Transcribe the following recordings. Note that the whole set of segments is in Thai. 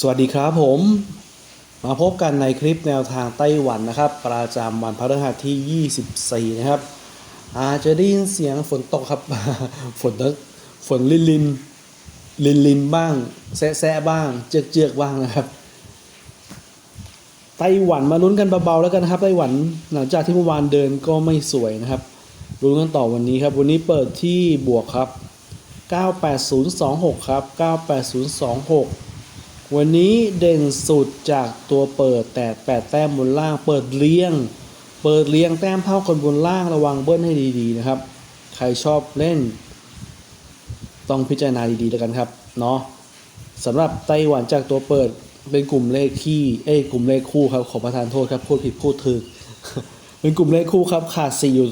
สวัสดีครับผม มาพบกันในคลิปแนวทางไต้หวันนะครับ ประจำวันพฤหัสที่ 24 นะครับ อาจจะได้ยินเสียงฝนตกครับ ฝนฝนลินลินลินลินบ้าง แซะแซะบ้าง เจือกเจือกบ้างนะครับ ไต้หวันมาลุ้นกันเบาๆแล้วกันนะครับ ไต้หวันหลังจากที่เมื่อวานเดินก็ไม่สวยนะครับลุ้นกันต่อวันนี้ครับ วันนี้เปิดที่บวกครับ 98026 ครับ 98026 วันนี้เด่นสุดจากตัวเปิดแต่แปดแต้มบนล่างเปิดเลี้ยง เปิดเลี้ยงแต้มเท่ากันบนล่างระวังเบิ้ลให้ดีๆนะครับ ใครชอบเล่น ต้องพิจารณาดีๆแล้วกันครับเนาะสำหรับไต้หวันจากตัวเปิดเป็นกลุ่มเลขที่เอ้ยกลุ่มเลขคู่ครับขอประทานโทษครับพูดผิดพูดถึกเป็นกลุ่มเลขคู่ครับขาดสี่อยู่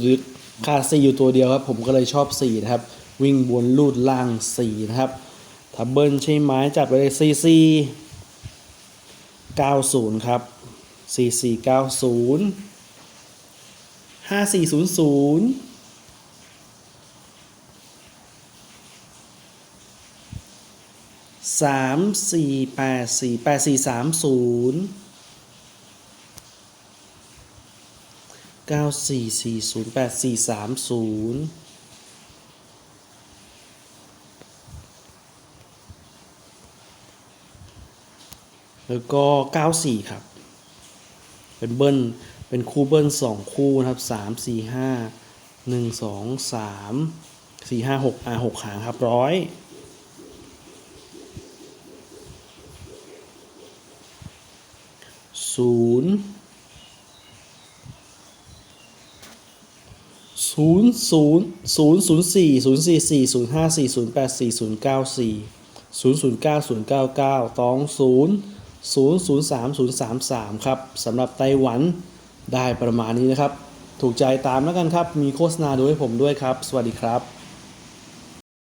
ขาดสี่อยู่ตัวเดียวครับ ผมก็เลยชอบสี่นะครับ วิ่งบนลูดล่างสี่นะครับ ทับเบิลใช่ไหมจับไปเลยซีซีเก้าศูนย์ครับซีซีเก้าศูนย์ห้าสี่ศูนย์ศูนย์สามสี่แปดสี่แปดสี่สามศูนย์เก้าสี่สี่ศูนย์แปดสี่สามศูนย์ แล้วก็เก้าสี่ครับ เป็นเบิ้ล เป็นคู่เบิ้ลสองคู่นะครับสามสี่ห้าหนึ่งสองสามสี่ห้าหกอ่าหกหางครับร้อยศูนย์ศูนย์ศูนย์ศูนย์ศูนย์สี่ศูนย์สี่สี่ศูนย์ห้าสี่ศูนย์แปดสี่ศูนย์เก้าสี่ศูนย์ศูนย์เก้าศูนย์เก้าเก้าตองศูนย์ 003033 ครับสำหรับไต้หวันได้ประมาณนี้นะครับ ถูกใจตามแล้วกันครับ มีโฆษณาดูให้ผมด้วยครับ สวัสดีครับ